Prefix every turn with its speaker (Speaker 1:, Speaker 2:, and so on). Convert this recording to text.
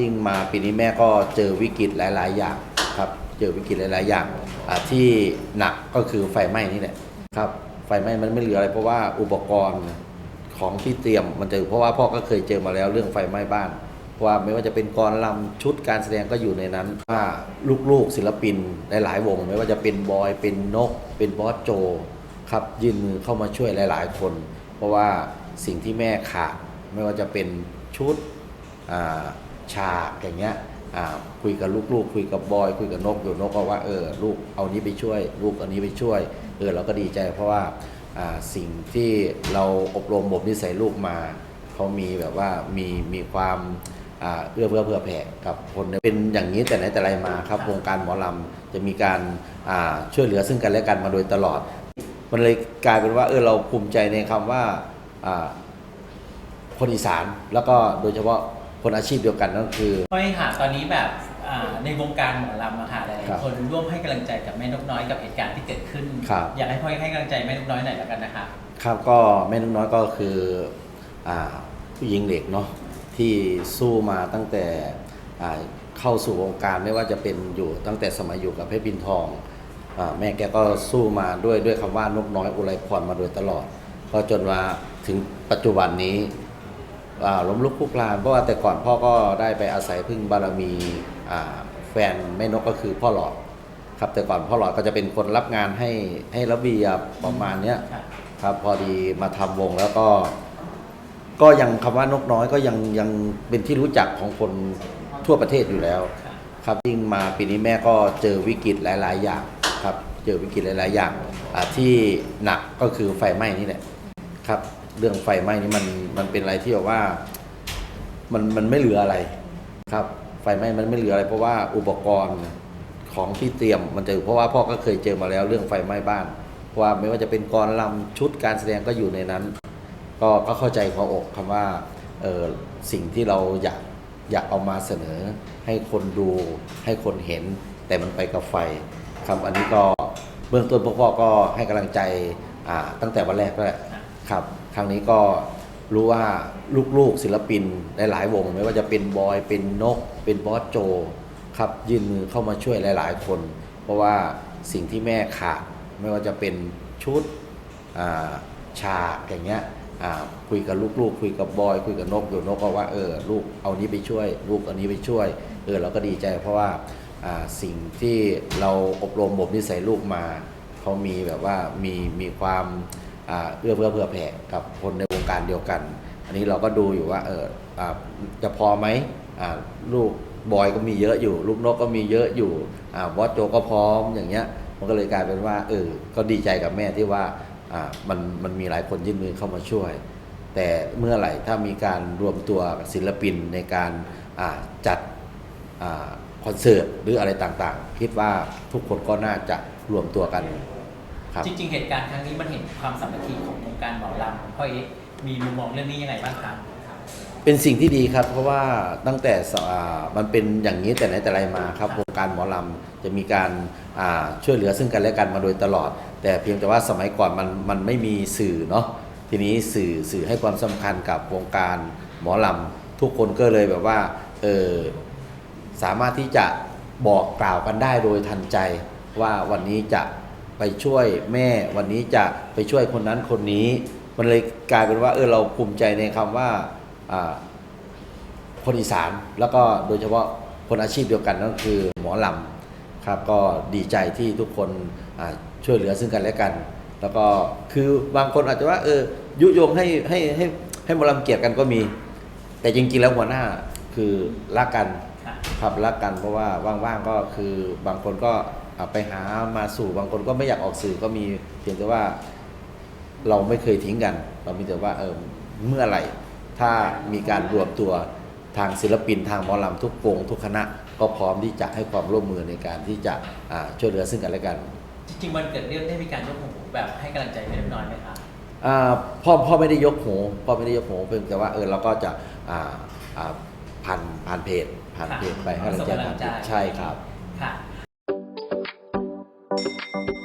Speaker 1: ยิ่งมาปีนี้แม่ก็เจอวิกฤตหลาย ๆ อย่างครับเจอวิกฤตหลาย ๆ อย่างที่หนักก็คือไฟไหม้นี่แหละครับไฟไหม้มันไม่เหลืออะไรเพราะว่าอุปกรณ์ของที่เตรียมมันจะเพราะว่าพ่อก็เคยเจอมาแล้วเรื่องไฟไหม้บ้านเพราะว่าไม่ว่าจะเป็นกรลำชุดการแสดงก็อยู่ในนั้นว่าลูกๆศิลปินหลาย ๆ วง ไม่ว่าจะเป็นบอยเป็นนก เป็นบอสโจครับยื่นมือเข้ามาช่วยหลาย ๆ คน เพราะว่าสิ่งที่แม่ขาดไม่ว่าจะเป็นชุดอ่า ฉากอย่างเงี้ยคุยกับลูกๆ คุยกับบอย คุยกับนกอยู่นกก็ว่าเออลูกเอานี้ไปช่วย ลูกเอานี้ไปช่วย เออเราก็ดีใจเพราะว่าสิ่งที่เราอบรมบ่มนิสัยลูกมาเขามีแบบว่ามีมีความเอื้อเฟื้อเผื่อแผ่กับคนเป็นอย่างนี้แต่ไหนแต่ไรมาครับวงการหมอลำจะมีการช่วยเหลือซึ่งกันและกันมาโดยตลอด มันเลยกลายเป็นว่าเออเราภูมิใจในคำว่าอ่าคนอีสานแล้วก็โดยเฉพาะ คนอาชีพเดียวกันนั่นคือ
Speaker 2: พ่อยค่ะตอนนี้แบบอ่าในวงการหมอลำอะค่ะหลาย
Speaker 1: ครับ
Speaker 2: ๆคนร่วมให้กำลังใจกับแม่นกน้อยกับเหตุการณ์ที่เกิดขึ้น
Speaker 1: ครับ
Speaker 2: อยากให้พ่อยให้กำลังใจแม่นกน้อยหน่อยแล้วกันนะคะ
Speaker 1: ครับก็แม่นกน้อยก็คืออ่าผู้หญิงเหล็กเนาะที่สู้มาตั้งแต่อ่าเข้าสู่วงการไม่ว่าจะเป็นอยู่ตั้งแต่สมัยอยู่กับเพชรบินทองอาแม่แกก็สู้มาด้วยด้วยคำว่านกน้อยอุไรพรมาโดยตลอด ก็จนมาถึงปัจจุบันนี้อ่า ล้มลุกคลุกคลานเพราะว่าแต่ก่อนพ่อก็ได้ไปอาศัยพึ่งบารมีแฟนแม่นกก็คือพ่อหลอดครับแต่ก่อนพ่อหลอดก็จะเป็นคนรับงานให้ให้ระเบียบประมาณเนี้ย
Speaker 2: ค
Speaker 1: รับพอดีมาทำวงแล้วก็ ก็ยังคำว่านกน้อยก็ยังยังเป็นที่รู้จักของคนทั่วประเทศอยู่แล้ว
Speaker 2: ค
Speaker 1: รับยิ่งมาปีนี้แม่ก็เจอวิกฤตหลาย ๆ อย่างครับ เจอวิกฤตหลาย ๆ อย่างที่หนักก็คือไฟไหม้นี่แหละครับ เรื่องไฟไหม้นี่มันมันเป็นอะไรที่แบบว่า มันมันไม่เหลืออะไรครับ ไฟไหม้มันไม่เหลืออะไร เพราะว่าอุปกรณ์ของที่เตรียมมันจะเพราะว่าพ่อก็เคยเจอมาแล้วเรื่องไฟไหม้บ้านเพราะว่าไม่ว่าจะเป็นกรลำชุดการแสดงก็อยู่ในนั้น ก็ก็เข้าใจหัวอกคำว่าเออสิ่งที่เราอยากอยากเอามาเสนอ ให้คนดูให้คนเห็น แต่มันไปกับไฟครับอันนี้ก็เบื้องต้นพวกพ่อก็ให้กำลังใจอ่าตั้งแต่วันแรกแล้วแหละครับ ครั้งนี้ก็รู้ว่าลูกๆศิลปินหลายๆวง ไม่ว่าจะเป็นบอยเป็นนก เป็นบอสโจครับยื่นมือเข้ามาช่วยหลายๆคน เพราะว่าสิ่งที่แม่ขาดไม่ว่าจะเป็นชุดอาฉากอย่างเงี้ยอ่าคุยกับลูกๆ คุยกับบอย คุยกับนกอยู่นกก็ว่าเออลูกเอานี้ไปช่วย ลูกเอานี้ไปช่วยเออเราก็ดีใจเพราะว่าาสิ่งที่เราอบรมบ่มนิสัยลูกมาเขามีแบบว่ามีมีความ เอื้อเฟื้อเผื่อแผ่กับคนในวงการเดียวกัน อันนี้เราก็ดูอยู่ว่าเออจะพอไหมลูกบอยก็มีเยอะอยู่ ลูกนกก็มีเยอะอยู่อ่าบอสโจก็พร้อมอย่างเงี้ย มันก็เลยกลายเป็นว่าเออก็ดีใจกับแม่ที่ว่ามันมันมีหลายคนยื่นมือเข้ามาช่วย แต่เมื่อไหร่ถ้ามีการรวมตัวศิลปินในการจัดอคอนเสิร์ตหรืออะไรต่างๆ คิดว่าทุกคนก็น่าจะรวมตัวกัน
Speaker 2: จริง ๆ เหตุการณ์ครั้งนี้มันเห็นความสามัคคีของวงการหมอลำพ่อยมีมุมมองเรื่องนี้ยังไงบ้างคะ
Speaker 1: เป็นสิ่งที่ดีครับ เพราะว่าตั้งแต่สอ่ามันเป็นอย่างนี้แต่ไหนแต่ไรมาครับวงการหมอลำจะมีการอ่าช่วยเหลือซึ่งกันและกันมาโดยตลอด แต่เพียงแต่ว่าสมัยก่อนมันมันไม่มีสื่อเนาะทีนี้สื่อสื่อให้ความสำคัญกับวงการหมอลำทุกคนก็เลยแบบว่าเออสามารถที่จะบอกกล่าวกันได้โดยทันใจว่าวันนี้จะ ไปช่วยแม่วันนี้จะไปช่วยคนนั้นคนนี้ มันเลยกลายเป็นว่าเออเราภูมิใจในคำว่าอ่าคนอีสานแล้วก็โดยเฉพาะคนอาชีพเดียวกันนั่นคือหมอลำครับก็ดีใจที่ทุกคนอ่าช่วยเหลือซึ่งกันและกัน แล้วก็คือบางคนอาจจะว่าเออยุยงให้ให้ให้ให้หมอลำเกลียดกันก็มี แต่จริงๆแล้วหัวหน้าคือรักกัน
Speaker 2: ค่ะ
Speaker 1: ครับรักกันเพราะว่าว่างๆก็คือบางคนก็อ่า ไปหามาสู่บางคนก็ไม่อยากออกสื่อก็มีเพียงแต่ว่าเราไม่เคยทิ้งกัน เรามีแต่ว่าเออเมื่อไหร่ถ้ามีการรวมตัวทางศิลปินทางหมอลำทุกวงทุกคณะ ก็พร้อมที่จะให้ความร่วมมือในการที่จะอ่าช่วยเหลือซึ่งกันและกัน
Speaker 2: จริงๆวันเกิดเรื่องได้มีการยกหูแบบให้กำลังใจแม่นกน้อยไหมคะ
Speaker 1: อ่าพ่อพ่อไม่ได้ยกหูพ่อไม่ได้ยกหูเพียงแต่ว่าเออเราก็จะอ่าอ่าผ่านผ่านเพจผ่านเพจไปให้กำลังใจผ่านเพจใช่ครับ
Speaker 2: ค่ะ Thank you.